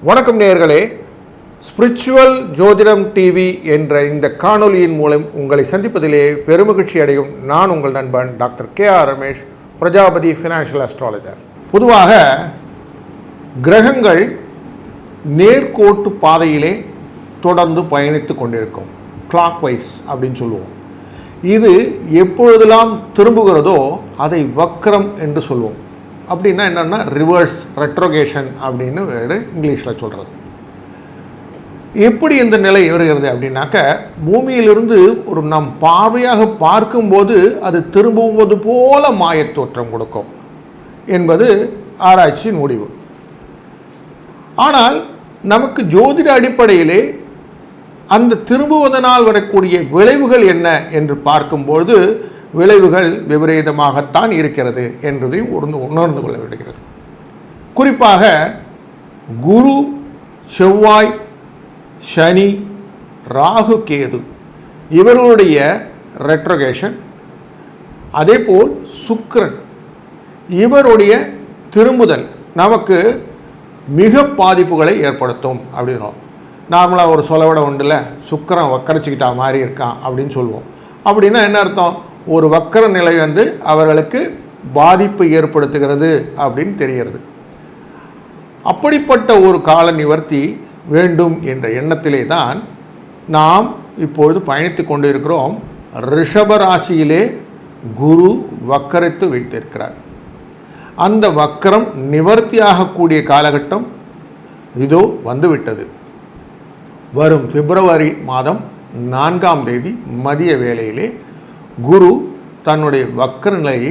வணக்கம் நேயர்களே. ஸ்பிரிச்சுவல் ஜோதிடம் டிவி என்ற இந்த காணொலியின் மூலம் உங்களை சந்திப்பதிலே பெருமகிழ்ச்சி அடையும் நான் உங்கள் நண்பன் doctor K R Ramesh Prajapati financial astrologer பொதுவாக கிரகங்கள் நேர்கோட்டு பாதையிலே தொடர்ந்து பயணித்து கொண்டிருக்கும். கிளாக் வைஸ் அப்படின்னு சொல்லுவோம். இது எப்பொழுதெல்லாம் திரும்புகிறதோ அதை வக்ரம் என்று சொல்லுவோம் அப்படின்னா என்னென்னா ரிவர்ஸ் ரெட்ரோகேஷன் அப்படின்னு வேறு இங்கிலீஷில் சொல்கிறது எப்படி இந்த நிலை வருகிறது அப்படின்னாக்க பூமியிலிருந்து ஒரு நம் பார்வையாக பார்க்கும்போது அது திரும்புவது போல மாயத் தோற்றம் கொடுக்கும் என்பது ஆராய்ச்சியின் முடிவு. ஆனால் நமக்கு ஜோதிட அடிப்படையிலே அந்த திரும்புவதனால் வரக்கூடிய விளைவுகள் என்ன என்று பார்க்கும்போது விளைவுகள் விபரீதமாகத்தான் இருக்கிறது என்பதையும் உணர்ந்து உணர்ந்து கொள்ள விடுகிறது குறிப்பாக குரு செவ்வாய் சனி ராகு கேது இவர்களுடைய ரெட்ரோகேஷன் அதேபோல் சுக்ரன் இவருடைய திரும்புதல் நமக்கு மிக பாதிப்புகளை ஏற்படுத்தும் அப்படின்னோம். நார்மலாக ஒரு சொலவிட உண்டுல சுக்கரன் வக்கரிச்சுக்கிட்டா மாதிரி இருக்கான் அப்படின்னு சொல்லுவோம். அப்படின்னா என்ன அர்த்தம்? ஒரு வக்கர நிலை வந்து அவர்களுக்கு பாதிப்பு ஏற்படுத்துகிறது அப்படின்னு தெரிகிறது. அப்படிப்பட்ட ஒரு கால நிவர்த்தி வேண்டும் என்ற எண்ணத்திலே தான் நாம் இப்பொழுது பயணித்து கொண்டு இருக்கிறோம் ரிஷப ராசியிலே குரு வக்கரித்து வைத்திருக்கிறார். அந்த வக்கரம் நிவர்த்தியாகக்கூடிய காலகட்டம் இதோ வந்துவிட்டது. வரும் பிப்ரவரி மாதம் நான்காம் தேதி மதிய வேளையிலே குரு தன்னுடைய வக்கர நிலையை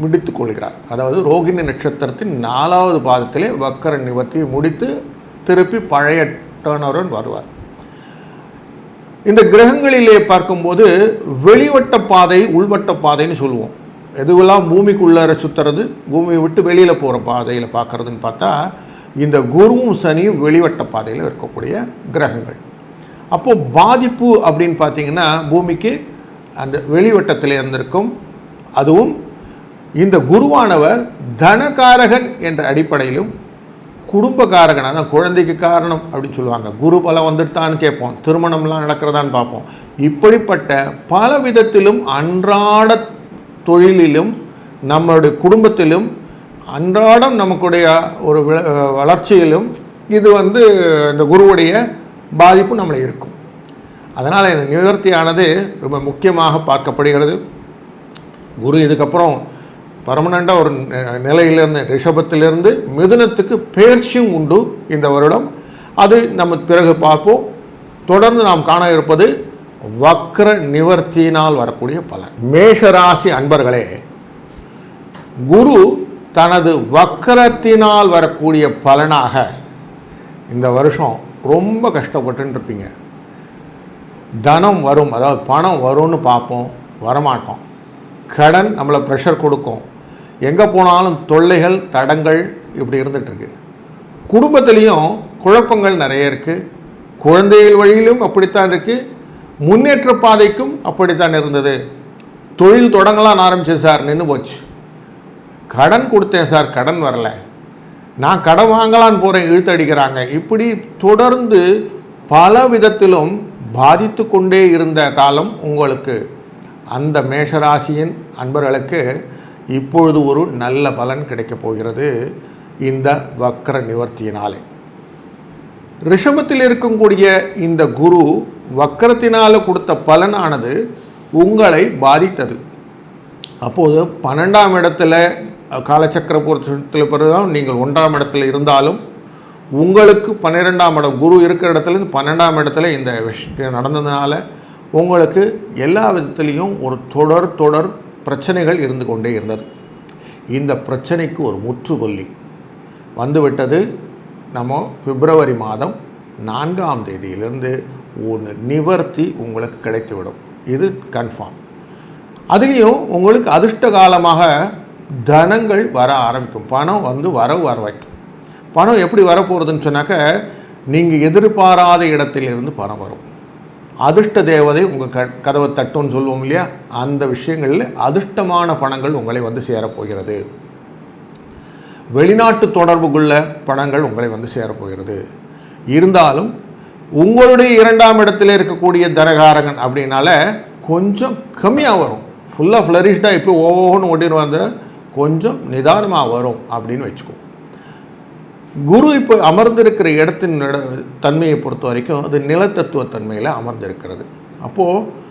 முடித்து கொள்கிறார். அதாவது ரோகிணி நட்சத்திரத்தின் நாலாவது பாதத்திலே வக்கர நிவர்த்தியை முடித்து திருப்பி பழைய டர்னருடன் வருவார். இந்த கிரகங்களிலே பார்க்கும்போது வெளிவட்ட பாதை உள்வட்ட பாதைன்னு சொல்லுவோம். எதுவெல்லாம் பூமிக்குள்ளார சுற்றுறது பூமியை விட்டு வெளியில் போகிற பாதையில் பார்க்குறதுன்னு பார்த்தா இந்த குருவும் சனியும் வெளிவட்ட பாதையில் இருக்கக்கூடிய கிரகங்கள். அப்போது பாதிப்பு அப்படின்னு பார்த்தீங்கன்னா பூமிக்கு அந்த வெளிவட்டத்தில் இருந்திருக்கும். அதுவும் இந்த குருவானவர் தனகாரகன் என்ற அடிப்படையிலும் குடும்பக்காரகன் அதான் குழந்தைக்கு காரணம் அப்படின்னு சொல்லுவாங்க. குரு பலம் வந்துட்டான்னு கேட்போம். திருமணம்லாம் நடக்கிறதான்னு பார்ப்போம். இப்படிப்பட்ட பல விதத்திலும் அன்றாட தொழிலிலும் நம்மளுடைய குடும்பத்திலும் அன்றாடம் நமக்குடைய ஒரு வளர்ச்சியிலும் இது வந்து இந்த குருவுடைய பாதிப்பு நம்மளை இருக்கும் அதனால் இந்த நிவர்த்தியானது ரொம்ப முக்கியமாக பார்க்கப்படுகிறது. குரு இதுக்கப்புறம் பர்மனண்ட்டாக ஒரு நிலையிலிருந்து ரிஷபத்திலிருந்து மிதுனத்துக்கு பயிற்சியும் உண்டு இந்த வருடம். அது நம்ம பிறகு பார்ப்போம். தொடர்ந்து நாம் காண இருப்பது வக்ர நிவர்த்தியினால் வரக்கூடிய பலன். மேஷராசி அன்பர்களே குரு தனது வக்கரத்தினால் வரக்கூடிய பலனாக இந்த வருஷம் ரொம்ப கஷ்டப்பட்டுன்னு இருப்பீங்க தனம் வரும் அதாவது பணம் வரும்னு பார்ப்போம் வரமாட்டோம். கடன் நம்மளை ப்ரெஷர் கொடுக்கும். எங்கே போனாலும் தொல்லைகள் தடங்கள் இப்படி இருந்துகிட்ருக்கு. குடும்பத்துலேயும் குழப்பங்கள் நிறைய இருக்குது குழந்தைகள் வழியிலும் அப்படித்தான் இருக்குது முன்னேற்ற பாதைக்கும் அப்படித்தான் இருந்தது. தொழில் தொடங்கலான்னு ஆரம்பிச்சது சார் நின்று போச்சு. கடன் கொடுத்தேன் சார் கடன் வரல. நான் கடன் வாங்கலான்னு போகிறேன் இழுத்தடிக்கிறாங்க. இப்படி தொடர்ந்து பல விதத்திலும் பாதித்து கொண்டே இருந்த காலம் உங்களுக்கு. அந்த மேஷராசியின் அன்பர்களுக்கு இப்பொழுது ஒரு நல்ல பலன் கிடைக்கப் போகிறது இந்த வக்ர நிவர்த்தியினாலே. ரிஷபத்தில் இருக்கக்கூடிய இந்த குரு வக்கரத்தினால் கொடுத்த பலனானது உங்களை பாதித்தது. அப்போது பன்னெண்டாம் இடத்துல காலச்சக்கர பொருத்தத்தில் பிறகுதான் நீங்கள் ஒன்றாம் இடத்துல இருந்தாலும் உங்களுக்கு பன்னிரெண்டாம் இடம் குரு இருக்கிற இடத்துலேருந்து பன்னெண்டாம் இடத்துல இந்த விஷயம் நடந்ததுனால உங்களுக்கு எல்லா விதத்துலேயும் ஒரு தொடர் தொடர் பிரச்சனைகள் இருந்து கொண்டே இருந்தது. இந்த பிரச்சனைக்கு ஒரு முற்றுப்புள்ளி. வந்துவிட்டது நம்ம பிப்ரவரி மாதம் நான்காம் தேதியிலிருந்து ஒன்று நிவர்த்தி உங்களுக்கு கிடைத்துவிடும். இது கன்ஃபார்ம் அதுலேயும் உங்களுக்கு அதிர்ஷ்ட காலமாக தனங்கள் வர ஆரம்பிக்கும். பணம் வந்து வரவு வர வைக்கும். பணம் எப்படி வரப்போகிறதுன்னு சொன்னாக்க நீங்கள் எதிர்பாராத இடத்திலிருந்து பணம் வரும். அதிர்ஷ்ட தேவதை உங்கள் க கதவை தட்டுன்னு சொல்லுவோம் இல்லையா? அந்த விஷயங்களில் அதிர்ஷ்டமான பணங்கள் உங்களை வந்து சேரப்போகிறது. வெளிநாட்டு தொடர்புக்குள்ள பணங்கள் உங்களை வந்து சேரப்போகிறது. இருந்தாலும் உங்களுடைய இரண்டாம் இடத்துல இருக்கக்கூடிய தனகாரகன் அப்படின்னால கொஞ்சம் கம்மியாக வரும். ஃபுல்லாக ஃப்ளரிஷ்டாக இப்போ ஓன்னு ஓட்டின்னு வந்துடும் கொஞ்சம் நிதானமாக வரும் அப்படின்னு வச்சுக்குவோம் குரு இப்போ அமர்ந்திருக்கிற இடத்தின் தன்மையை பொறுத்த வரைக்கும் அது நிலத்தத்துவ தன்மையில் அமர்ந்திருக்கிறது. அப்போது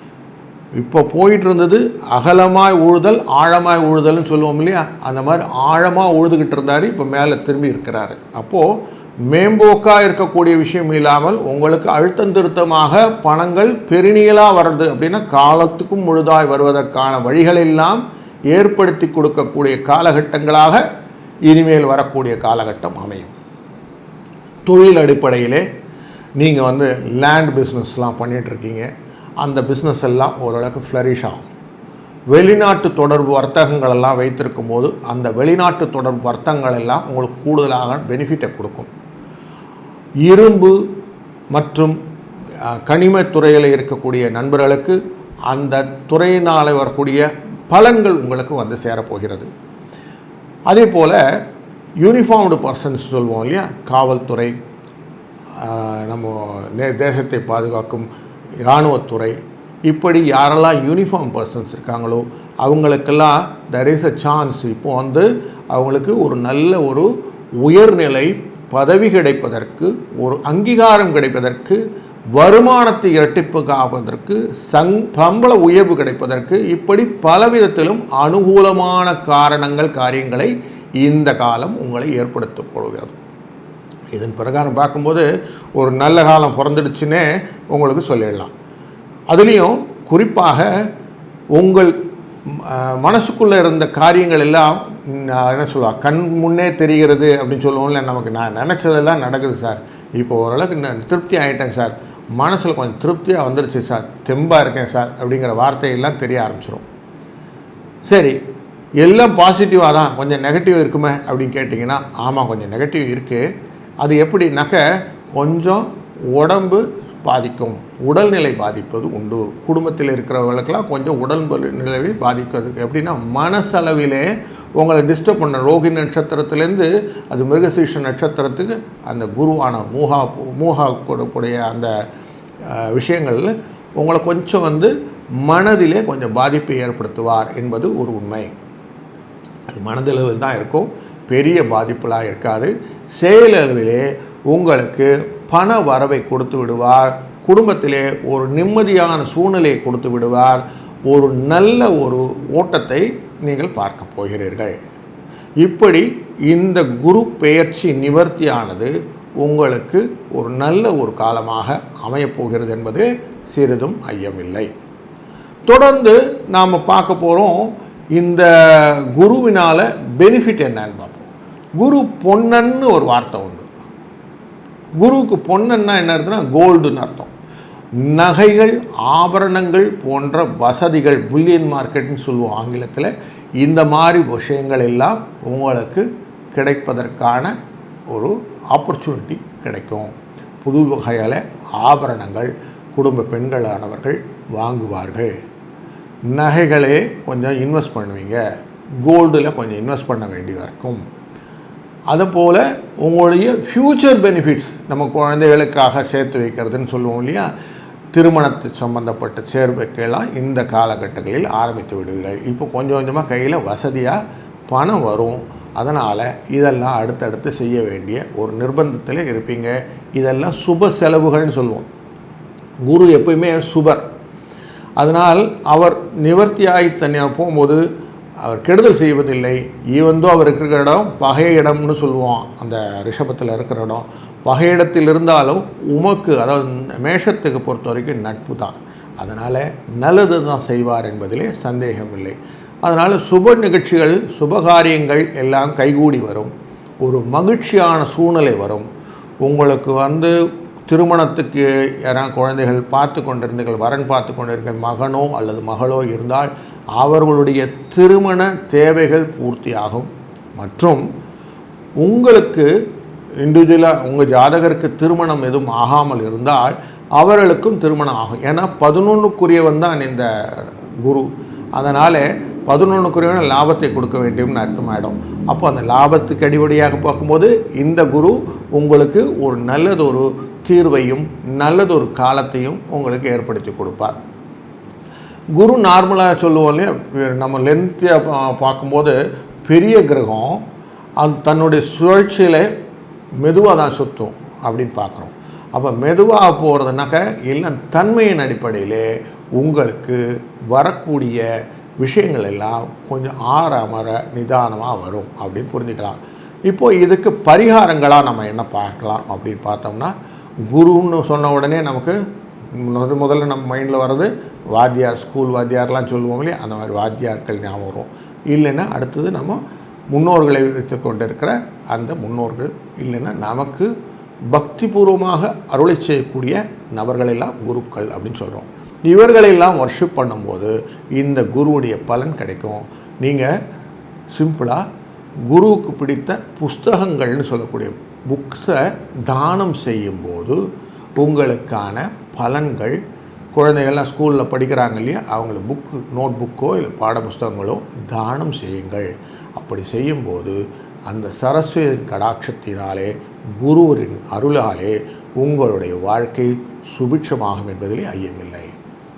இப்போ போயிட்டு இருந்தது அகலமாய் உழுதல் ஆழமாய் உழுதல்னு சொல்லுவோம் இல்லையா? அந்த மாதிரி ஆழமாக உழுதுகிட்டு இருந்தார் இப்போ மேலே திரும்பி இருக்கிறாரு. அப்போது மேம்போக்காக இருக்கக்கூடிய விஷயம் இல்லாமல் உங்களுக்கு அழுத்தம் திருத்தமாக பணங்கள் பெருநியலாக வர்றது அப்படின்னா காலத்துக்கும் முழுதாய் வருவதற்கான வழிகளெல்லாம் ஏற்படுத்தி கொடுக்கக்கூடிய காலகட்டங்களாக இனிமேல் வரக்கூடிய காலகட்டம் அமையும். தொழில் அடிப்படையிலே நீங்கள் வந்து லேண்ட் பிஸ்னஸ்லாம் பண்ணிகிட்ருக்கீங்க அந்த பிஸ்னஸ் எல்லாம் ஓரளவுக்கு ஃப்ளரிஷ் ஆகும். வெளிநாட்டு தொடர்பு வர்த்தகங்கள் எல்லாம் வைத்திருக்கும் போது அந்த வெளிநாட்டு தொடர்பு வர்த்தகங்கள் எல்லாம் உங்களுக்கு கூடுதலாக பெனிஃபிட்டை கொடுக்கும். இரும்பு மற்றும் கனிம கனிமத் துறையில் இருக்கக்கூடிய நண்பர்களுக்கு அந்த துறையினால் வரக்கூடிய பலன்கள் உங்களுக்கு வந்து சேரப்போகிறது. அதே போல் யூனிஃபார்ம்டு பர்சன்ஸ் சொல்லுவோம் இல்லையா? காவல்துறை நம்ம நே- தேசத்தை பாதுகாக்கும் இராணுவத்துறை. இப்படி யாரெல்லாம் யூனிஃபார்ம் பர்சன்ஸ் இருக்காங்களோ அவங்களுக்கெல்லாம் தெர் இஸ் அ சான்ஸ் இப்போ வந்து அவங்களுக்கு ஒரு நல்ல ஒரு உயர்நிலை பதவி கிடைப்பதற்கு ஒரு அங்கீகாரம் கிடைப்பதற்கு வருமானத்தை இரட்டிப்புக்காவதற்கு சங் சம்பள உயர்வு கிடைப்பதற்கு இப்படி பலவிதத்திலும் அனுகூலமான காரணங்கள் காரியங்களை இந்த காலம் உங்களை ஏற்படுத்தப் போகிறது இதன் பிரகாரம் பார்க்கும்போது ஒரு நல்ல காலம் பிறந்துடுச்சுன்னே உங்களுக்கு சொல்லிடலாம். அதுலேயும் குறிப்பாக உங்கள் மனசுக்குள்ளே இருந்த காரியங்கள் எல்லாம் நான் என்ன சொல்லுவாள் கண் முன்னே தெரிகிறது அப்படின்னு சொல்லுவோம்ல நமக்கு நான் நினச்சதெல்லாம் நடக்குது சார். இப்போ ஓரளவுக்கு நான் திருப்தி ஆகிட்டேன் சார். மனசில் கொஞ்சம் திருப்தியாக வந்துருச்சு சார். தெம்பாக இருக்கேன் சார் அப்படிங்கிற வார்த்தையெல்லாம் தெரிய ஆரம்பிச்சிடும் சரி எல்லாம் பாசிட்டிவாக தான் கொஞ்சம் நெகட்டிவ் இருக்குமே அப்படின்னு கேட்டிங்கன்னா ஆமாம் கொஞ்சம் நெகட்டிவ் இருக்குது அது எப்படின்னாக்க கொஞ்சம் உடம்பு பாதிக்கும். உடல்நிலை பாதிப்பது உண்டு. குடும்பத்தில் இருக்கிறவங்களுக்கெல்லாம் கொஞ்சம் உடல் நிலவை பாதிக்கிறதுக்கு எப்படின்னா மனசளவிலே உங்களை டிஸ்டர்ப் பண்ண ரோகி நட்சத்திரத்துலேருந்து அது மிருகசீஷ நட்சத்திரத்துக்கு அந்த குருவான மூஹா மூஹா கொடுக்கூடிய அந்த விஷயங்களில் விஷயங்கள் உங்களை கொஞ்சம் வந்து மனதிலே கொஞ்சம் பாதிப்பை ஏற்படுத்துவார் என்பது ஒரு உண்மை. அது மனதளவில் தான் இருக்கும். பெரிய பாதிப்புலாம் இருக்காது. செயலளவிலே உங்களுக்கு பண வரவை கொடுத்து விடுவார். குடும்பத்திலே ஒரு நிம்மதியான சூழ்நிலையை கொடுத்து விடுவார். ஒரு நல்ல ஒரு ஓட்டத்தை நீங்கள் பார்க்க போகிறீர்கள். இப்படி இந்த குரு பெயர்ச்சி நிவர்த்தியானது உங்களுக்கு ஒரு நல்ல ஒரு காலமாக அமையப்போகிறது என்பது சிறிதும் ஐயமில்லை. தொடர்ந்து நாம் பார்க்க போகிறோம் இந்த குருவினால் பெனிஃபிட் என்னன்னு பார்ப்போம். குரு பொன்னன்னு ஒரு வார்த்தை உண்டு. குருவுக்கு பொன்னன்னா என்ன இருக்குன்னா கோல்டுன்னு அர்த்தம். நகைகள் ஆபரணங்கள் போன்ற வசதிகள் புல்லியன் மார்க்கெட்னு சொல்லுவோம் ஆங்கிலத்தில். இந்த மாதிரி விஷயங்கள் எல்லாம் உங்களுக்கு கிடைப்பதற்கான ஒரு ஆப்பர்ச்சுனிட்டி கிடைக்கும். புது வகையில் ஆபரணங்கள் குடும்ப பெண்களானவர்கள் வாங்குவார்கள். நகைகளே கொஞ்சம் இன்வெஸ்ட் பண்ணுவீங்க. கோல்டில் கொஞ்சம் இன்வெஸ்ட் பண்ண வேண்டியதாக இருக்கும். அதுபோல் உங்களுடைய ஃப்யூச்சர் பெனிஃபிட்ஸ் நம்ம குழந்தைகளுக்காக சேர்த்து வைக்கிறதுன்னு சொல்லுவோம் இல்லையா? திருமணத்து சம்பந்தப்பட்ட சேர்வைக்கெல்லாம் இந்த காலகட்டங்களில் ஆரம்பித்து விடுவீர்கள் இப்போ கொஞ்சம் கொஞ்சமாக கையில் வசதியாக பணம் வரும். அதனால் இதெல்லாம் அடுத்தடுத்து செய்ய வேண்டிய ஒரு நிர்பந்தத்தில் இருப்பீங்க. இதெல்லாம் சுப செலவுகள்னு சொல்லுவோம். குரு எப்பயுமே சுபர். அதனால் அவர் நிவர்த்தியாகி தனியாக போகும்போது அவர் கெடுதல் செய்வதில்லை. ஈவந்தோ அவர் இருக்கிற இடம் பகை இடம்னு சொல்லுவோம். அந்த ரிஷபத்தில் இருக்கிற இடம். பகை இடத்தில் இருந்தாலும் உமக்கு அதாவது மேஷத்துக்கு பொறுத்த வரைக்கும் நட்பு தான். அதனால் நல்லது தான் செய்வார் என்பதிலே சந்தேகம் இல்லை. அதனால் சுப நிகழ்ச்சிகள் சுபகாரியங்கள் எல்லாம் கைகூடி வரும். ஒரு மகிழ்ச்சியான சூழ்நிலை வரும். உங்களுக்கு வந்து திருமணத்துக்கு யாராவது குழந்தைகள் பார்த்து கொண்டிருந்தீர்கள் வரன் பார்த்து கொண்டிருக்கிற மகனோ அல்லது மகளோ இருந்தால் அவர்களுடைய திருமண தேவைகள் பூர்த்தியாகும். மற்றும் உங்களுக்கு இண்டிவிஜுவலாக உங்கள் ஜாதகருக்கு திருமணம் எதுவும் ஆகாமல் இருந்தால் அவர்களுக்கும் திருமணம் ஆகும். ஏன்னா பதினொன்றுக்குரியவன் தான் இந்த குரு. அதனால் பதினொன்றுக்குரியவன் லாபத்தை கொடுக்க வேண்டியம்னு அர்த்தமாயிடும். அப்போ அந்த லாபத்துக்கு அடிப்படையாக பார்க்கும்போது இந்த குரு உங்களுக்கு ஒரு நல்லதொரு தீர்வையும் நல்லதொரு காலத்தையும் உங்களுக்கு ஏற்படுத்தி கொடுப்பார். குரு நார்மலாக சொல்லுவோம் இல்லையா? நம்ம லென்த்தியாக பார்க்கும்போது பெரிய கிரகம் அது தன்னுடைய சுழற்சியில் மெதுவாக தான் சுற்றும் அப்படின்னு பார்க்குறோம். அப்போ மெதுவாக போகிறதுனாக்க இல்லை தன்மையின் அடிப்படையிலே உங்களுக்கு வரக்கூடிய விஷயங்கள் எல்லாம் கொஞ்சம் ஆறாமற நிதானமாக வரும் அப்படின்னு புரிஞ்சுக்கலாம். இப்போது இதுக்கு பரிகாரங்களாக நம்ம என்ன பார்க்கலாம் அப்படின்னு பார்த்தோம்னா குருன்னு சொன்ன உடனே நமக்கு முத முதல்ல நம்ம மைண்டில் வர்றது வாத்தியார் ஸ்கூல் வாத்தியார்லாம் சொல்லுவோம் இல்லையா? அந்த மாதிரி வாத்தியார்கள் ஞாபகம் வரும். இல்லைன்னா அடுத்தது நம்ம முன்னோர்களை வைத்து கொண்டிருக்கிற அந்த முன்னோர்கள் இல்லைன்னா நமக்கு பக்திபூர்வமாக அருளை செய்யக்கூடிய நபர்களெல்லாம் குருக்கள் அப்படின்னு சொல்கிறோம் இவர்களெல்லாம் ஒர்ஷிப் பண்ணும்போது இந்த குருவுடைய பலன் கிடைக்கும். நீங்கள் சிம்பிளாக குருவுக்கு பிடித்த புஸ்தகங்கள்னு சொல்லக்கூடிய புக்ஸை தானம் செய்யும்போது உங்களுக்கான பலன்கள் குழந்தைகள்லாம் ஸ்கூலில் படிக்கிறாங்க இல்லையா அவங்களுக்கு புக் நோட் புக்கோ இல்லை பாட புஸ்தகங்களோ தானம் செய்யுங்கள். அப்படி செய்யும்போது அந்த சரஸ்வதியின் கடாட்சத்தினாலே குருவரின் அருளாலே உங்களுடைய வாழ்க்கை சுபிட்சமாகும் என்பதிலே ஐயமில்லை.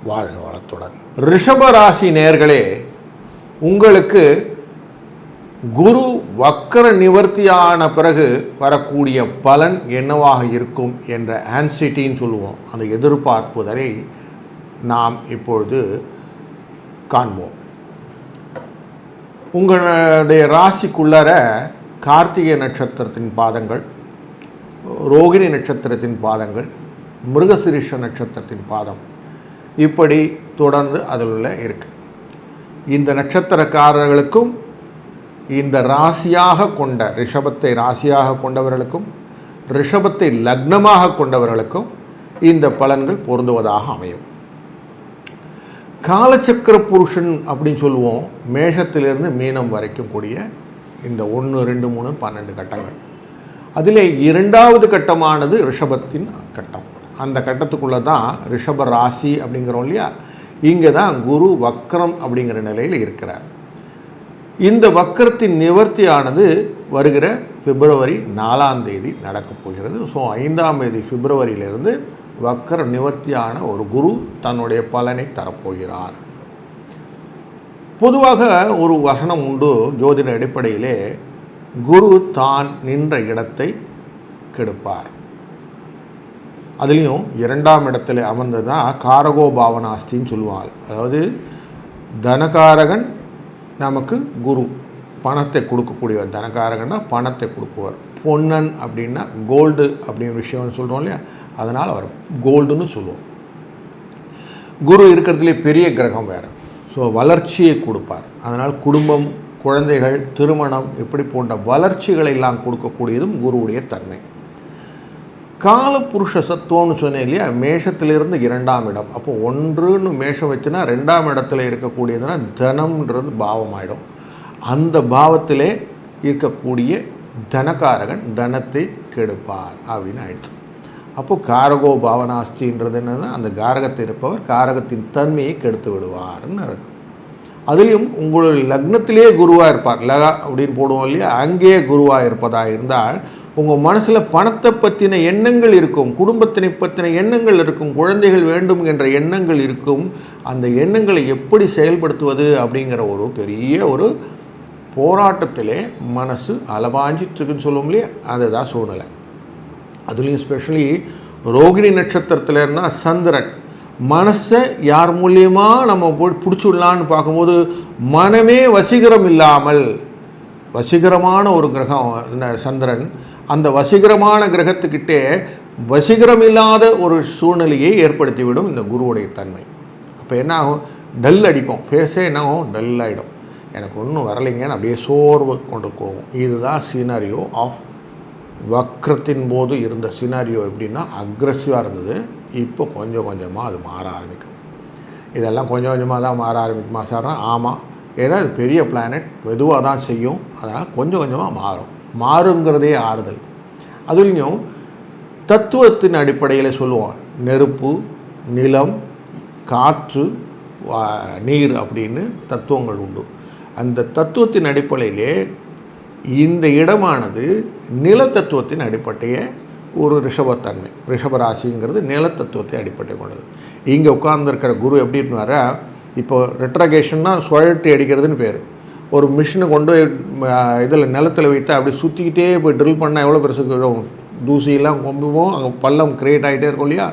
வாழ்க வளத்துடன். ரிஷபராசி நேர்களே உங்களுக்கு குரு வக்கர நிவர்த்தியான பிறகு வரக்கூடிய பலன் என்னவாக இருக்கும் என்ற ஆன்சிட்டின்னு சொல்லுவோம். அந்த எதிர்பார்ப்புதனை நாம் இப்பொழுது காண்போம். உங்களுடைய ராசிக்குள்ளர கார்த்திகை நட்சத்திரத்தின் பாதங்கள் ரோகிணி நட்சத்திரத்தின் பாதங்கள் மிருகசிரிஷ நட்சத்திரத்தின் பாதம் இப்படி தொடர்ந்து அதில் உள்ள இருக்கு. இந்த நட்சத்திரக்காரர்களுக்கும் இந்த ராசியாக கொண்ட ரிஷபத்தை ராசியாக கொண்டவர்களுக்கும் ரிஷபத்தை லக்னமாக கொண்டவர்களுக்கும் இந்த பலன்கள் பொருந்துவதாக அமையும். காலச்சக்கர புருஷன் அப்படின்னு சொல்லுவோம். மேஷத்திலிருந்து மீனம் வரைக்கும் கூடிய இந்த ஒன்று ரெண்டு மூணு பன்னெண்டு கட்டங்கள். அதில் இரண்டாவது கட்டமானது ரிஷபத்தின் கட்டம். அந்த கட்டத்துக்குள்ளே தான் ரிஷப ராசி அப்படிங்கிறோம் இல்லையா? இங்கே தான் குரு வக்ரம் அப்படிங்கிற நிலையில் இருக்கிறார். இந்த வக்கரத்தின் நிவர்த்தியானது வருகிற பிப்ரவரி நாலாம் தேதி நடக்கப் போகிறது. ஸோ ஐந்தாம் தேதி பிப்ரவரியிலிருந்து வக்கர நிவர்த்தியான ஒரு குரு தன்னுடைய பலனை தரப்போகிறார். பொதுவாக ஒரு வசனம் உண்டு ஜோதிட அடிப்படையிலே குரு தான் நின்ற இடத்தை கெடுப்பார். அதுலேயும் இரண்டாம் இடத்துல அமர்ந்தது தான் காரகோ பாவனாஸ்தின்னு சொல்லுவாங்க. அதாவது தனகாரகன் நமக்கு குரு. பணத்தை கொடுக்கக்கூடிய தனக்காரங்கன்னா பணத்தை கொடுக்குவார். பொன்னன் அப்படின்னா கோல்டு அப்படின்னு விஷயம் சொல்கிறோம் இல்லையா? அதனால் அவர் கோல்டுன்னு சொல்லுவோம். குரு இருக்கிறதுலே பெரிய கிரகம் வேறு. ஸோ வளர்ச்சியை கொடுப்பார். அதனால் குடும்பம் குழந்தைகள் திருமணம் இப்படி போன்ற வளர்ச்சிகளை எல்லாம் கொடுக்கக்கூடியதும் குருவுடைய தன்மை. காலபுருஷ சத்துவம்னு சொன்னேன் இல்லையா? மேஷத்திலிருந்து இரண்டாம் இடம். அப்போ ஒன்றுன்னு மேஷம் வச்சுன்னா ரெண்டாம் இடத்துல இருக்கக்கூடியதுன்னா தனம்ன்றது பாவமாயிடும். அந்த பாவத்திலே இருக்கக்கூடிய தனகாரகன் தனத்தை கெடுப்பார் அப்படின்னு ஆயிடுச்சு. அப்போது காரகோ பாவனாஸ்தின்றது என்னன்னா அந்த காரகத்தில் இருப்பவர் காரகத்தின் தன்மையை கெடுத்து விடுவார்னு இருக்கும் அதுலேயும் உங்களுடைய லக்னத்திலே குருவாக இருப்பார். லகா அப்படின்னு போடுவோம் இல்லையா? அங்கேயே குருவாக இருப்பதாக இருந்தால் உங்கள் மனசில் பணத்தை பற்றின எண்ணங்கள் இருக்கும் குடும்பத்தினை பற்றின எண்ணங்கள் இருக்கும் குழந்தைகள் வேண்டும் என்ற எண்ணங்கள் இருக்கும். அந்த எண்ணங்களை எப்படி செயல்படுத்துவது அப்படிங்கிற ஒரு பெரிய ஒரு போராட்டத்திலே மனசு அலபாஞ்சிட்டுருக்குன்னு சொல்லுவோம் இல்லையா? அதுதான் சூழ்நிலை. அதுலேயும் ஸ்பெஷலி ரோகிணி நட்சத்திரத்துலன்னா சந்திரன். மனசை யார் மூலியமாக நம்ம போய் பிடிச்சிடலான்னு பார்க்கும்போது மனமே வசீகரம் இல்லாமல் வசீகரமான ஒரு கிரகம் சந்திரன். அந்த வசீகரமான கிரகத்துக்கிட்டே வசீகரம் இல்லாத ஒரு சூழ்நிலையை ஏற்படுத்திவிடும் இந்த குருவுடைய தன்மை. அப்போ என்ன ஆகும் டல் அடிப்போம். ஃபேஸே என்ன ஆகும் டல் ஆகிடும் எனக்கு ஒன்றும் வரலைங்கன்னு அப்படியே சோர்வு கொண்டு போவோம் இதுதான் சீனாரியோ ஆஃப் வக்ரத்தின் போது இருந்த சினாரியோ எப்படின்னா அக்ரஸிவாக இருந்தது. இப்போ கொஞ்சம் கொஞ்சமாக அது மாற ஆரம்பிக்கும். இதெல்லாம் கொஞ்சம் கொஞ்சமாக தான் மாற ஆரம்பிக்குமா சார்னா ஆமாம் ஏன்னா அது பெரிய பிளானட் மெதுவாக தான் செய்யும். அதனால் கொஞ்சம் கொஞ்சமாக மாறும். மாறுங்கிறதே ஆறுதல். அதுலேயும் தத்துவத்தின் அடிப்படையில் சொல்லுவோம். நெருப்பு நிலம் காற்று வா- நீர் அப்படின்னு தத்துவங்கள் உண்டு. அந்த தத்துவத்தின் அடிப்படையிலே இந்த இடமானது நில தத்துவத்தின் அடிப்படைய ஒரு ரிஷபத்தன்மை. ரிஷபராசிங்கிறது நிலத்தத்துவத்தை அடிப்படை கொண்டது. இங்கே உட்கார்ந்துருக்கிற குரு எப்படின்னு வர இப்போ ரெட்ரகேஷன்னா சுழட்டி அடிக்கிறதுன்னு பேர். ஒரு மிஷினை கொண்டு இதில் நிலத்தில் வைத்து அப்படி சுற்றிக்கிட்டே போய் ட்ரில் பண்ணால் எவ்வளோ பெருசு விழும். தூசியெல்லாம் கொம்புவோம் அங்கே பள்ளம் கிரியேட் ஆகிட்டே இருக்கும் இல்லையா?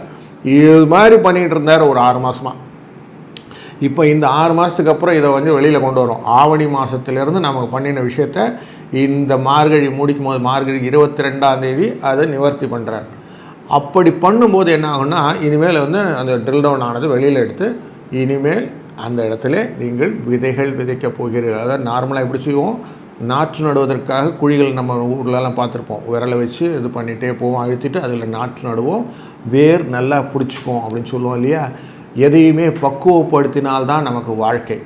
இது மாதிரி பண்ணிகிட்டு இருந்தார் ஒரு ஆறு மாதமாக இப்போ இந்த ஆறு மாதத்துக்கு அப்புறம் இதை வந்து வெளியில் கொண்டு வரோம். ஆவணி மாதத்துலேருந்து நமக்கு பண்ணின விஷயத்த இந்த மார்கழி முடிக்கும் போது மார்கழி இருபத்தி ரெண்டாம் தேதி அதை நிவர்த்தி பண்ணுறார் அப்படி பண்ணும்போது என்ன ஆகும்னா இனிமேல் வந்து அந்த ட்ரில் டவுன் ஆனது வெளியில் எடுத்து இனிமேல் அந்த இடத்துல நீங்கள் விதைகள் விதைக்கப் போகிறீர்கள். அதாவது நார்மலாக எப்படி செய்வோம்? நாற்று நடுவதற்காக குழிகள் நம்ம ஊர்லலாம் பார்த்துருப்போம். விரலை வச்சு இது பண்ணிகிட்டே போவோம். அழுத்திட்டு அதில் நாற்று நடுவோம். வேர் நல்லா பிடிச்சிக்கும் அப்படின்னு சொல்லுவோம் இல்லையா? எதையுமே பக்குவப்படுத்தினால்தான் நமக்கு வாழ்க்கை.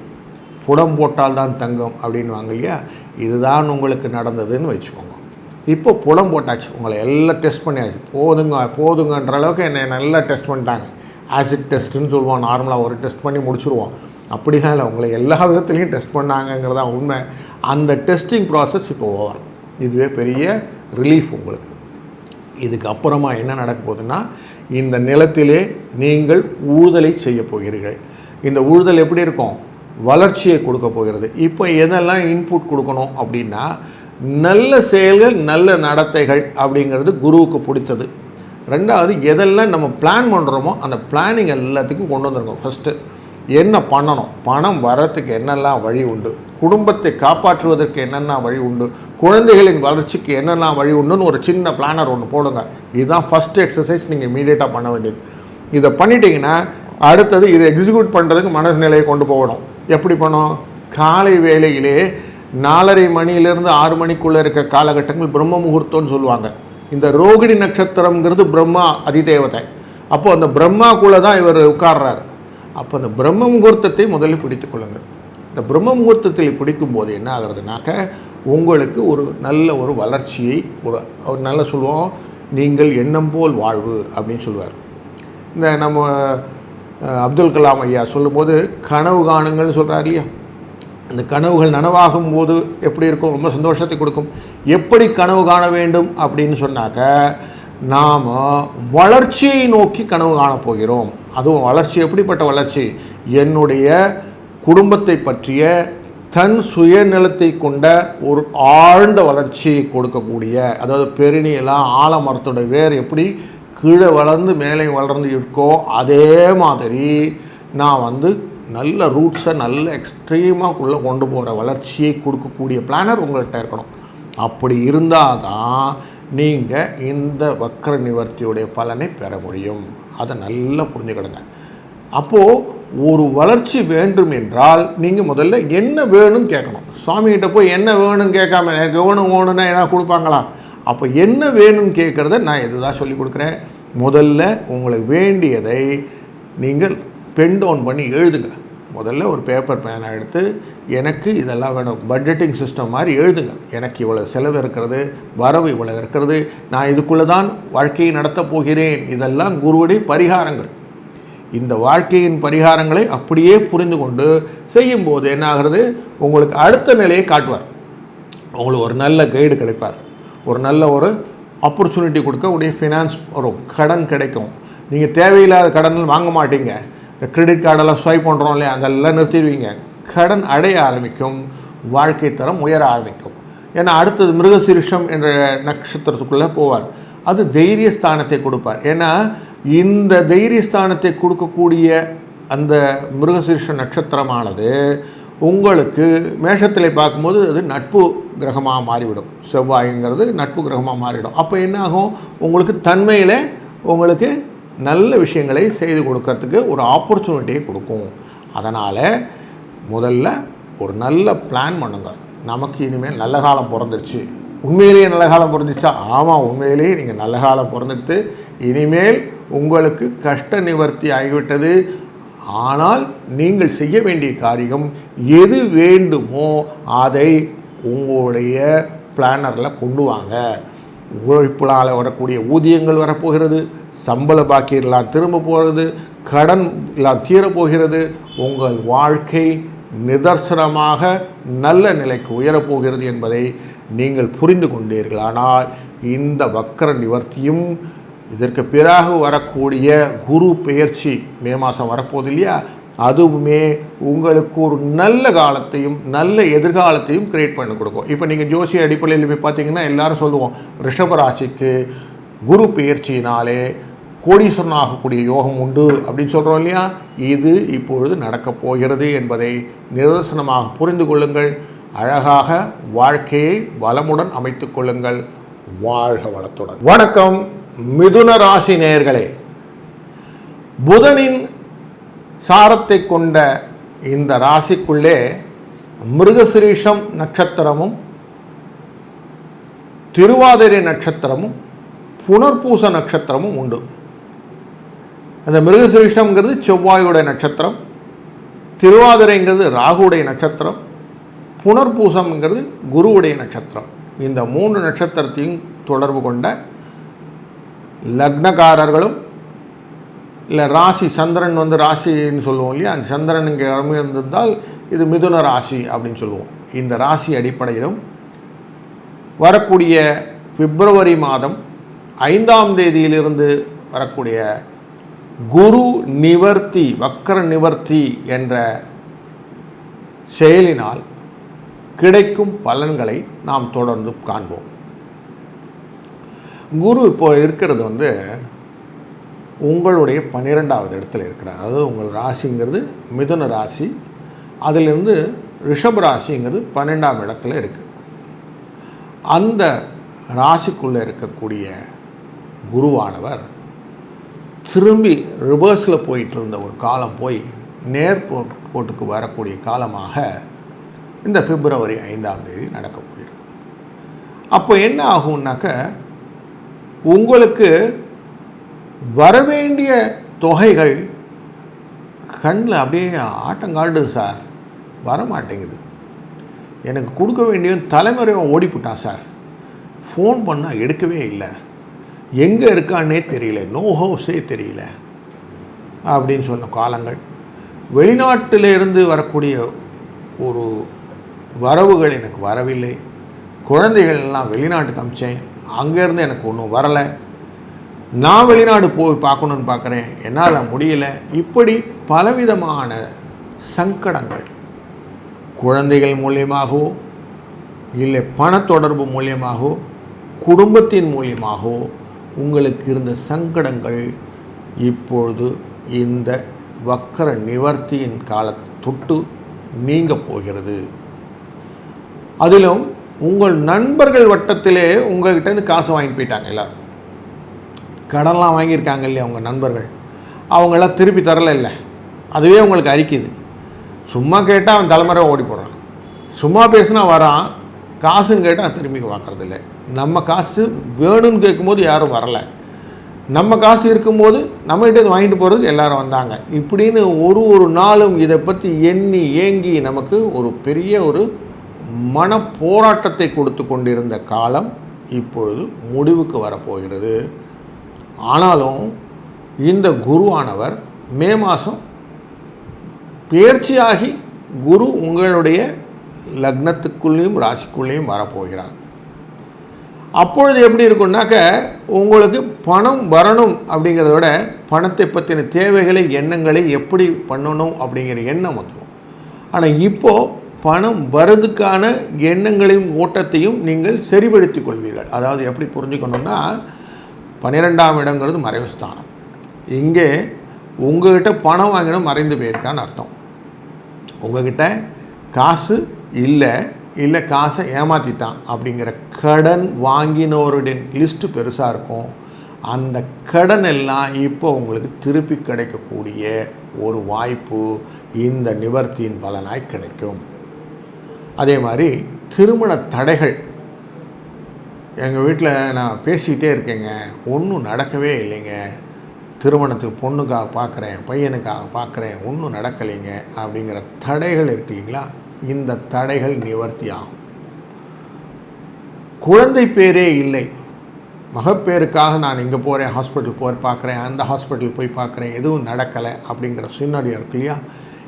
புடம் போட்டால் தான் தங்கம் அப்படின்வாங்க இல்லையா? இதுதான் உங்களுக்கு நடந்ததுன்னு வச்சுக்கோங்க. இப்போ புடம் போட்டாச்சு. உங்களை எல்லாம் டெஸ்ட் பண்ணியாச்சு. போதுங்க போதுங்கன்ற அளவுக்கு என்னை நல்லா டெஸ்ட் பண்ணிட்டாங்க. ஆசிட் டெஸ்ட்டுன்னு சொல்லுவோம் நார்மலாக ஒரு டெஸ்ட் பண்ணி முடிச்சுருவோம் அப்படிலாம் இல்லை. உங்களை எல்லா விதத்துலேயும் டெஸ்ட் பண்ணாங்கங்கிறதா உண்மை. அந்த டெஸ்டிங் ப்ராசஸ் இப்போ ஓவர் இதுவே பெரிய ரிலீஃப் உங்களுக்கு. இதுக்கு அப்புறமா என்ன நடக்க போகுதுன்னா இந்த நிலத்திலே நீங்கள் ஊதலை செய்ய போகிறீர்கள். இந்த ஊழ்தல் எப்படி இருக்கும்? வளர்ச்சியை கொடுக்க போகிறது. இப்போ எதெல்லாம் இன்புட் கொடுக்கணும் அப்படின்னா நல்ல செயல்கள் நல்ல நடத்தைகள் அப்படிங்கிறது குருவுக்கு பிடிச்சது ரெண்டாவது எதெல்லாம் நம்ம பிளான் பண்ணுறோமோ அந்த பிளானிங் எல்லாத்துக்கும் கொண்டு வந்துருக்கோம். ஃபஸ்ட்டு என்ன பண்ணணும்? பணம் வரத்துக்கு என்னெல்லாம் வழி உண்டு? குடும்பத்தை காப்பாற்றுவதற்கு என்னென்ன வழி உண்டு? குழந்தைகளின் வளர்ச்சிக்கு என்னெல்லாம் வழி உண்டுன்னு ஒரு சின்ன பிளானர் ஒன்று போடுங்க. இதுதான் ஃபஸ்ட்டு எக்ஸசைஸ் நீங்கள் இமீடியட்டாக பண்ண வேண்டியது. இதை பண்ணிட்டீங்கன்னா அடுத்தது இதை எக்ஸிக்யூட் பண்ணுறதுக்கு மனநிலையை கொண்டு போகணும். எப்படி பண்ணணும்? காலை வேலையிலே நாலரை மணியிலேருந்து ஆறு மணிக்குள்ளே இருக்க காலகட்டங்கள் பிரம்ம முகூர்த்தம்னு சொல்லுவாங்க. இந்த ரோகிணி நட்சத்திரம்ங்கிறது பிரம்மா அதிதேவதை. அப்போது அந்த பிரம்மாக்குள்ளே தான் இவர் உட்கார்றாரு. அப்போ அந்த பிரம்ம முகூர்த்தத்தை முதலில் பிடித்துக்கொள்ளுங்கள் இந்த பிரம்ம முகூர்த்தத்தில் பிடிக்கும்போது என்ன ஆகுறதுனாக்க உங்களுக்கு ஒரு நல்ல ஒரு வளர்ச்சியை ஒரு நல்ல சொல்லுவோம் நீங்கள் எண்ணம் போல் வாழ்வு அப்படின்னு சொல்லுவார். இந்த நம்ம அப்துல் கலாம் ஐயா சொல்லும்போது கனவு காணுங்கள்னு சொல்கிறார் இல்லையா? அந்த கனவுகள் நனவாகும் போது எப்படி இருக்கும்? ரொம்ப சந்தோஷத்தை கொடுக்கும். எப்படி கனவு காண வேண்டும் அப்படின்னு சொன்னாக்க நாம் வளர்ச்சியை நோக்கி கனவு காணப்போகிறோம் அதுவும் வளர்ச்சி எப்படிப்பட்ட வளர்ச்சி? என்னுடைய குடும்பத்தை பற்றிய தன் சுயநலத்தை கொண்ட ஒரு ஆழ்ந்த வளர்ச்சி கொடுக்கக்கூடிய அதாவது பெருணியெல்லாம் ஆலமரத்தோட வேர் எப்படி கீழே வளர்ந்து மேலே வளர்ந்து இருக்கோ அதே மாதிரி நான் வந்து நல்ல ரூட்ஸை நல்ல எக்ஸ்ட்ரீமாக உள்ளே கொண்டு போகிற வளர்ச்சியை கொடுக்கக்கூடிய பிளானர் உங்கள்கிட்ட இருக்கணும். அப்படி இருந்தால் தான் நீங்கள் இந்த வக்கர நிவர்த்தியுடைய பலனை பெற முடியும். அதை நல்லா புரிஞ்சுக்கிடுங்க. அப்போது ஒரு வளர்ச்சி வேண்டும் என்றால் நீங்கள் முதல்ல என்ன வேணும்னு கேட்கணும். சுவாமிகிட்ட போய் என்ன வேணும்னு கேட்காம எனக்கு வேணும் வேணும்னா என்ன கொடுப்பாங்களா? அப்போ என்ன வேணும்னு கேட்குறத நான் இதுதான் சொல்லி கொடுக்குறேன்? முதல்ல உங்களுக்கு வேண்டியதை நீங்கள் பென் டவுன் பண்ணி எழுதுங்க. முதல்ல ஒரு பேப்பர் பேனை எடுத்து எனக்கு இதெல்லாம் வேணும். பட்ஜெட்டிங் சிஸ்டம் மாதிரி எழுதுங்க. எனக்கு இவ்வளோ செலவு இருக்கிறது வரவு இவ்வளோ இருக்கிறது நான் இதுக்குள்ளே தான் வாழ்க்கையை நடத்தப் போகிறேன். இதெல்லாம் குருவுடைய பரிகாரங்கள். இந்த வாழ்க்கையின் பரிகாரங்களை அப்படியே புரிந்து கொண்டு செய்யும்போது என்ன ஆகிறது? உங்களுக்கு அடுத்த நிலையை காட்டுவார். உங்களுக்கு ஒரு நல்ல கைடு கிடைப்பார். ஒரு நல்ல ஒரு ஆப்பர்ச்சுனிட்டி கொடுக்க உடைய ஃபினான்ஸ் வரும். கடன் கிடைக்கும். நீங்கள் தேவையில்லாத கடன் வாங்க மாட்டீங்க. இந்த கிரெடிட் கார்டெல்லாம் ஸ்வைப் பண்ணுறோம் இல்லையா? அதெல்லாம் நிறுத்திடுவீங்க. கடன் அடைய ஆரம்பிக்கும் வாழ்க்கை தரம் உயர ஆரம்பிக்கும். ஏன்னா அடுத்தது மிருகசீரிஷம் என்ற நட்சத்திரத்துக்குள்ளே போவார். அது தைரிய ஸ்தானத்தை கொடுப்பார். ஏன்னா இந்த தைரிய ஸ்தானத்தை கொடுக்கக்கூடிய அந்த மிருகசீர்ஷ நட்சத்திரமானது உங்களுக்கு மேஷத்தில் பார்க்கும்போது அது நட்பு கிரகமாக மாறிவிடும். செவ்வாய்ங்கிறது நட்பு கிரகமாக மாறிடும். அப்போ என்ன ஆகும் உங்களுக்கு தன்மையில் உங்களுக்கு நல்ல விஷயங்களை செய்து கொடுக்கறதுக்கு ஒரு ஆப்பர்ச்சுனிட்டியை கொடுக்கும். அதனால் முதல்ல ஒரு நல்ல பிளான் பண்ணுங்க. நமக்கு இனிமேல் நல்ல காலம் பிறந்துருச்சு. உண்மையிலேயே நல்ல காலம் பிறந்துச்சா? ஆமாம் உண்மையிலேயே நீங்கள் நல்ல காலம் பிறந்துடுத்து இனிமேல் உங்களுக்கு கஷ்ட நிவர்த்தி ஆகிவிட்டது. ஆனால் நீங்கள் செய்ய வேண்டிய காரியம் எது வேண்டுமோ அதை உங்களுடைய பிளானரில் கொண்டு வாங்க. உழைப்பினால் வரக்கூடிய ஊதியங்கள் வரப்போகிறது சம்பள பாக்கியெல்லாம் திரும்ப போகிறது கடன் எல்லாம் தீரப்போகிறது உங்கள் வாழ்க்கை நிதர்சனமாக நல்ல நிலைக்கு உயரப்போகிறது என்பதை நீங்கள் புரிந்து கொண்டீர்கள். ஆனால் இந்த வக்கர நிவர்த்தியும் இதற்கு பிறகு வரக்கூடிய குரு பெயர்ச்சி மே மாதம் வரப்போகுது இல்லையா? அதுவுமே உங்களுக்கு ஒரு நல்ல காலத்தையும் நல்ல எதிர்காலத்தையும் கிரியேட் பண்ணி கொடுக்கும். இப்போ நீங்கள் ஜோசிய அடிப்படையில் போய் பார்த்தீங்கன்னா எல்லாரும் சொல்லுவோம் ரிஷபராசிக்கு குரு பெயர்ச்சியினாலே கோடீஸ்வரன் ஆகக்கூடிய யோகம் உண்டு அப்படின்னு சொல்கிறோம் இல்லையா? இது இப்பொழுது நடக்கப் போகிறது என்பதை நிதர்சனமாக புரிந்து கொள்ளுங்கள். அழகாக வாழ்க்கையை வளமுடன் அமைத்துக் கொள்ளுங்கள். வாழ்க வளத்துடன். வணக்கம். மிதுன ராசி நேயர்களே புதனின் சாரத்தை கொண்ட இந்த ராசிக்குள்ளே மிருகசிரீஷம் நட்சத்திரமும் திருவாதிரை நட்சத்திரமும் புனர்பூச நட்சத்திரமும் உண்டு. அந்த மிருகசிரீஷம்ங்கிறது செவ்வாயுடைய நட்சத்திரம் திருவாதிரைங்கிறது ராகுடைய நட்சத்திரம் புனர்பூசம்ங்கிறது குருவுடைய நட்சத்திரம். இந்த மூன்று நட்சத்திரத்தையும் தொடர்பு கொண்ட லக்னக்காரர்களும் இல்லை ராசி சந்திரன் வந்து ராசின்னு சொல்லுவோம் இல்லையா? அந்த சந்திரன் இங்கே அமைந்திருந்தால் இது மிதுன ராசி அப்படின்னு சொல்லுவோம். இந்த ராசி அடிப்படையிலும் வரக்கூடிய பிப்ரவரி மாதம் ஐந்தாம் தேதியிலிருந்து வரக்கூடிய குரு நிவர்த்தி வக்கர நிவர்த்தி என்ற செயலினால் கிடைக்கும் பலன்களை நாம் தொடர்ந்து காண்போம். குரு இப்போ இருக்கிறது வந்து உங்களுடைய பன்னிரெண்டாவது இடத்துல இருக்கிறார். அதாவது உங்கள் ராசிங்கிறது மிதுன ராசி அதிலிருந்து ரிஷப் ராசிங்கிறது பன்னெண்டாம் இடத்துல இருக்குது அந்த ராசிக்குள்ளே இருக்கக்கூடிய குருவானவர் திரும்பி ரிவர்ஸில் போயிட்டு இருந்த ஒரு காலம் போய் நேர்கோட்டுக்கு வரக்கூடிய காலமாக இந்த பிப்ரவரி ஐந்தாம் தேதி நடக்க போயிருக்கு அப்போ என்ன ஆகும்னாக்க உங்களுக்கு வரவேண்டிய தொகைகள் கண்ணில் அப்படியே ஆட்டங்காடுது சார். வர மாட்டேங்குது எனக்கு கொடுக்க வேண்டிய தலைமுறையை ஓடிப்புட்டான் சார். ஃபோன் பண்ணால் எடுக்கவே இல்லை. எங்கே இருக்கான்னே தெரியல. நோ ஹவுஸே தெரியல. அப்படின்னு சொன்ன காலங்கள். வெளிநாட்டிலிருந்து வரக்கூடிய ஒரு வரவுகள் எனக்கு வரவில்லை. குழந்தைகள் எல்லாம் வெளிநாட்டுக்கு அமிச்சேன். அங்கேருந்து எனக்கு ஒன்றும் வரலை. நான் வெளிநாடு போய் பார்க்கணுன்னு பார்க்குறேன் என்னால் முடியல. இப்படி பலவிதமான சங்கடங்கள். குழந்தைகள் மூலியமாகவோ இல்லை பணத்தொடர்பு மூலியமாகவோ குடும்பத்தின் மூலியமாகவோ உங்களுக்கு இருந்த சங்கடங்கள் இப்பொழுது இந்த வக்கர நிவர்த்தியின் கால தொட்டு நீங்க போகிறது. அதிலும் உங்கள் நண்பர்கள் வட்டத்திலே உங்கள்கிட்டேருந்து காசு வாங்கிட்டு போயிட்டாங்க எல்லாரும். கடன்லாம் வாங்கியிருக்காங்க இல்லையா உங்கள் நண்பர்கள்? அவங்களாம் திருப்பி தரல இல்லை. அதுவே உங்களுக்கு அரிக்குது. சும்மா கேட்டால் அவன் தலைமுறை ஓடி போடுறான் சும்மா பேசினா வரான். காசுன்னு கேட்டால் திரும்பி பார்க்குறதில்ல நம்ம காசு வேணும்னு கேட்கும்போது யாரும் வரலை. நம்ம காசு இருக்கும்போது நம்மகிட்ட வாங்கிட்டு போகிறதுக்கு எல்லாரும் வந்தாங்க. இப்படின்னு ஒரு ஒரு நாளும் இதை பற்றி எண்ணி ஏங்கி நமக்கு ஒரு பெரிய ஒரு மன போராட்டத்தை கொடுத்து கொண்டிருந்த காலம் இப்பொழுது முடிவுக்கு வரப்போகிறது. ஆனாலும் இந்த குருவானவர் மே மாதம் பேர்ச்சியாகி குரு உங்களுடைய லக்னத்துக்குள்ளேயும் ராசிக்குள்ளேயும் வரப்போகிறார். அப்பொழுது எப்படி இருக்கும்னாக்க உங்களுக்கு பணம் வரணும் அப்படிங்கிறத விட பணத்தை பற்றின தேவைகளை எண்ணங்களை எப்படி பண்ணணும் அப்படிங்கிற எண்ணம் வந்துடும் ஆனால் இப்போது பணம் வரதுக்கான எண்ணங்களையும் ஓட்டத்தையும் நீங்கள் சரிபடுத்திக் கொள்வீர்கள். அதாவது எப்படி புரிஞ்சுக்கணுன்னா பன்னிரெண்டாம் இடங்கிறது மறைவு ஸ்தானம் இங்கே உங்ககிட்ட பணம் வாங்கினா மறைந்து போயிருக்கான்னு அர்த்தம். உங்ககிட்ட காசு இல்லை இல்லை காசை ஏமாற்றிட்டான் அப்படிங்கிற கடன் வாங்கினோருடைய லிஸ்ட்டு பெருசாக இருக்கும். அந்த கடன் எல்லாம் இப்போ உங்களுக்கு திருப்பி கிடைக்கக்கூடிய ஒரு வாய்ப்பு இந்த நிவர்த்தியின் பலனாய் கிடைக்கும். அதே மாதிரி திருமண தடைகள் எங்கள் வீட்டில் நான் பேசிக்கிட்டே இருக்கேங்க. ஒன்றும் நடக்கவே இல்லைங்க. திருமணத்துக்கு பொண்ணுக்காக பார்க்குறேன் பையனுக்காக பார்க்குறேன் ஒன்றும் நடக்கலைங்க அப்படிங்கிற தடைகள் இருக்கு இல்லைங்களா? இந்த தடைகள் நிவர்த்தி ஆகும். குழந்தை பேரே இல்லை. மகப்பேருக்காக நான் இங்கே போகிறேன் ஹாஸ்பிட்டல் போய் பார்க்குறேன் அந்த ஹாஸ்பிட்டல் போய் பார்க்குறேன் எதுவும் நடக்கலை அப்படிங்கிற சின்னடியம் இருக்கு இல்லையா?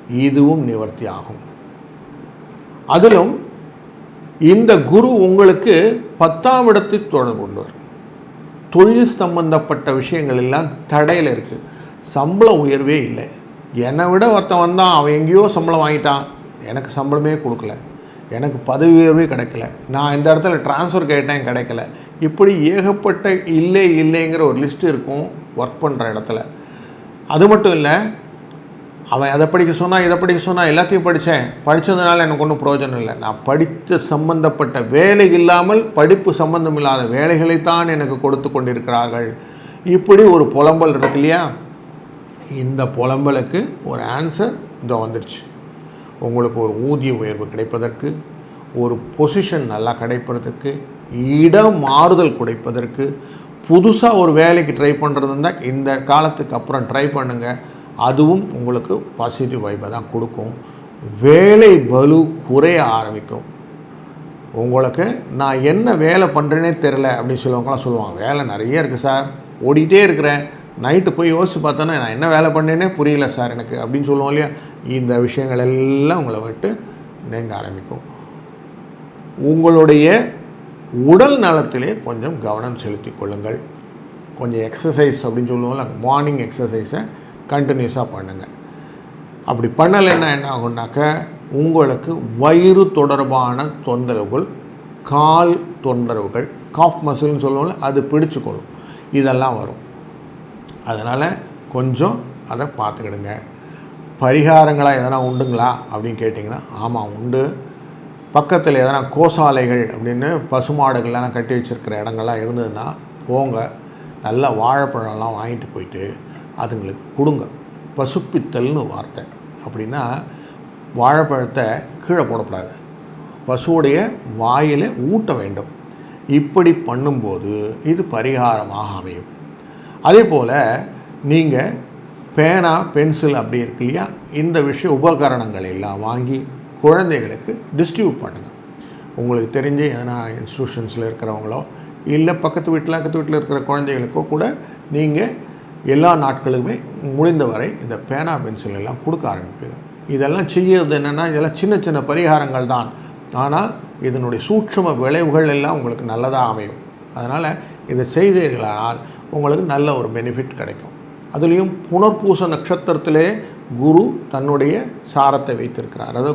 இதுவும் நிவர்த்தி ஆகும். அதிலும் இந்த குரு உங்களுக்கு பத்தாம் இடத்தை தொடர்பு கொண்டு வரும். தொழில் சம்பந்தப்பட்ட விஷயங்கள் எல்லாம் தடையில் இருக்குது சம்பள உயர்வே இல்லை. என்னை விட ஒருத்தன் வந்தான் அவன் எங்கேயோ சம்பளம் வாங்கிட்டான். எனக்கு சம்பளமே கொடுக்கல. எனக்கு பதவி உயர்வே கிடைக்கல. நான் இந்த இடத்துல ட்ரான்ஸ்ஃபர் கேட்டேன் கிடைக்கல. இப்படி ஏகப்பட்ட இல்லை இல்லைங்கிற ஒரு லிஸ்ட் இருக்கும் ஒர்க் பண்ணுற இடத்துல. அது மட்டும் இல்லை அவன் அதை படிக்க சொன்னால் இதை படிக்க சொன்னால் எல்லாத்தையும் படித்தேன் படித்ததுனால எனக்கு ஒன்றும் பிரயோஜனம் இல்லை. நான் படித்த சம்பந்தப்பட்ட வேலை இல்லாமல் படிப்பு சம்பந்தம் இல்லாத வேலைகளைத்தான் எனக்கு கொடுத்து கொண்டிருக்கிறார்கள். இப்படி ஒரு புலம்பல் இருக்கு இல்லையா? இந்த புலம்பலுக்கு ஒரு ஆன்சர் இதோ வந்துடுச்சு உங்களுக்கு ஒரு ஊதிய உயர்வு கிடைப்பதற்கு ஒரு பொசிஷன் நல்லா கிடைப்பதற்கு இடம் மாறுதல் கிடைப்பதற்கு புதுசாக ஒரு வேலைக்கு ட்ரை பண்ணுறது இருந்தால் இந்த காலத்துக்கு அப்புறம் ட்ரை பண்ணுங்கள் அதுவும் உங்களுக்கு பாசிட்டிவ் வைப்பை தான் கொடுக்கும். வேலை பலு குறைய ஆரம்பிக்கும். உங்களுக்கு நான் என்ன வேலை பண்ணுறேனே தெரில அப்படின்னு சொல்லுவாங்களாம் சொல்லுவாங்க. வேலை நிறைய இருக்குது சார். ஓடிட்டே இருக்கிறேன். நைட்டு போய் யோசிச்சு பார்த்தோன்னா நான் என்ன வேலை பண்ணேனே புரியல சார் எனக்கு அப்படின்னு சொல்லுவோம் இல்லையா? இந்த விஷயங்கள் எல்லாம் உங்களை விட்டு நீங்க ஆரம்பிக்கும். உங்களுடைய உடல் நலத்திலே கொஞ்சம் கவனம் செலுத்திக் கொள்ளுங்கள். கொஞ்சம் எக்ஸசைஸ் அப்படின்னு சொல்லுவோம்ல மார்னிங் எக்ஸசைஸை கண்டினியூஸாக பண்ணுங்கள் அப்படி பண்ணலைன்னா என்ன ஆகும்னாக்க உங்களுக்கு வயிறு தொடர்பான தொந்தரவுகள் கால் தொந்தரவுகள் காஃப் மசில்னு சொல்லுவோம்ல அது பிடிச்சுக்கொள்ளும். இதெல்லாம் வரும். அதனால் கொஞ்சம் அதை பார்த்துக்கிடுங்க. பரிகாரங்களாக எதனா உண்டுங்களா அப்படின்னு கேட்டிங்கன்னா ஆமாம் உண்டு. பக்கத்தில் எதனா கோசாலைகள் அப்படின்னு பசுமாடுகள்லாம் கட்டி வச்சுருக்கிற இடங்கள்லாம் இருந்ததுன்னா போங்க. நல்ல வாழைப்பழம்லாம் வாங்கிட்டு போயிட்டு அதுங்களுக்கு கொடுங்க. பசுப்பித்தல்னு வார்த்தை. அப்படின்னா வாழைப்பழத்தை கீழே போடக்கூடாது. பசுவுடைய வாயில் ஊட்ட வேண்டும். இப்படி பண்ணும்போது இது பரிகாரமாக அமையும். அதே போல் நீங்கள் பேனா பென்சில் அப்படி இருக்கு இல்லையா? இந்த விஷய உபகரணங்கள் எல்லாம் வாங்கி குழந்தைகளுக்கு டிஸ்ட்ரிபியூட் பண்ணுங்கள் உங்களுக்கு தெரிஞ்ச எதனா இன்ஸ்டியூஷன்ஸில் இருக்கிறவங்களோ இல்லை பக்கத்து வீட்டில் பக்கத்து வீட்டில் இருக்கிற குழந்தைகளுக்கோ கூட நீங்கள் எல்லா நாட்களுமே முடிந்தவரை இந்த பேனா பென்சில் எல்லாம் கொடுக்க ஆரம்பிப்பீங்க இதெல்லாம் செய்யறது என்னென்னா இதெல்லாம் சின்ன சின்ன பரிகாரங்கள் தான். ஆனால் இதனுடைய சூட்சும விளைவுகள் எல்லாம் உங்களுக்கு நல்லதாக அமையும். அதனால் இதை செய்தீர்களானால் உங்களுக்கு நல்ல ஒரு பெனிஃபிட் கிடைக்கும். அதுலேயும் புனர்பூச நட்சத்திரத்திலே குரு தன்னுடைய சாரத்தை வைத்திருக்கிறார். அதாவது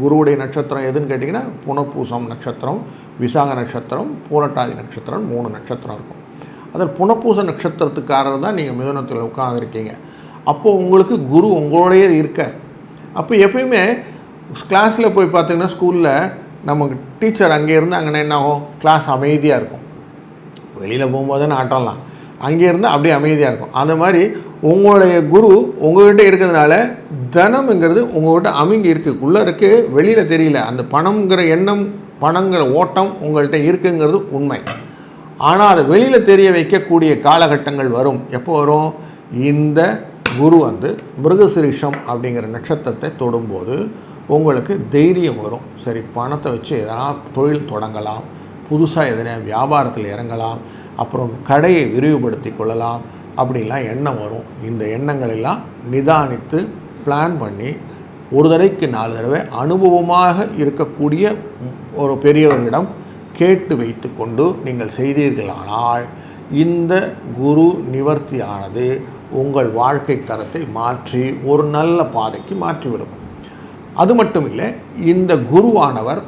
குருவுடைய நட்சத்திரம் எதுன்னு கேட்டிங்கன்னா புனர்பூசம் நட்சத்திரம் விசாக நட்சத்திரம் பூரட்டாதி நட்சத்திரம் மூணு நட்சத்திரம் இருக்கும். அதில் புனப்பூச நட்சத்திரத்துக்காரர் தான் நீங்கள் மிதனத்தில் உட்காந்துருக்கீங்க அப்போது உங்களுக்கு குரு உங்களோடையே இருக்கார். அப்போ எப்பயுமே கிளாஸில் போய் பார்த்தீங்கன்னா ஸ்கூலில் நமக்கு டீச்சர் அங்கே இருந்தாங்கன்னா என்ன ஆகும்? கிளாஸ் அமைதியாக இருக்கும். வெளியில் போகும்போது தான் ஆட்டம்லாம். அங்கே இருந்தால் அப்படியே அமைதியாக இருக்கும். அந்த மாதிரி உங்களுடைய குரு உங்கள்கிட்ட இருக்கிறதுனால தனம்ங்கிறது உங்கள்கிட்ட அமைங்கி இருக்குது உள்ளே இருக்குது வெளியில் தெரியல. அந்த பணம்ங்கிற எண்ணம் பணங்கிற ஓட்டம் உங்கள்கிட்ட இருக்குங்கிறது உண்மை. ஆனால் அதை வெளியில் தெரிய வைக்கக்கூடிய காலகட்டங்கள் வரும். எப்போ வரும்? இந்த குரு வந்து மிருகசிரிஷம் அப்படிங்கிற நட்சத்திரத்தை தொடும்போது உங்களுக்கு தைரியம் வரும். சரி பணத்தை வச்சு எதனா தொழில் தொடங்கலாம். புதுசாக எதனா வியாபாரத்தில் இறங்கலாம். அப்புறம் கடையை விரிவுபடுத்தி கொள்ளலாம். அப்படிலாம் எண்ணம் வரும். இந்த எண்ணங்கள் எல்லாம் நிதானித்து பிளான் பண்ணி ஒரு தடவைக்கு நாலு தடவை அனுபவமாக இருக்கக்கூடிய ஒரு பெரியவர்களிடம் கேட்டு வைத்துக்கொண்டு நீங்கள் செய்தீர்களானால் இந்த குரு நிவர்த்தியானது உங்கள் வாழ்க்கை தரத்தை மாற்றி ஒரு நல்ல பாதைக்கு மாற்றிவிடும். அது மட்டும் இல்லை இந்த குருவானவர்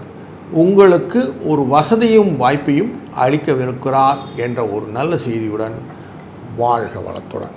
உங்களுக்கு ஒரு வசதியும் வாய்ப்பையும் அளிக்கவிருக்கிறார் என்ற ஒரு நல்ல செய்தியுடன் வாழ்க வளத்துடன்.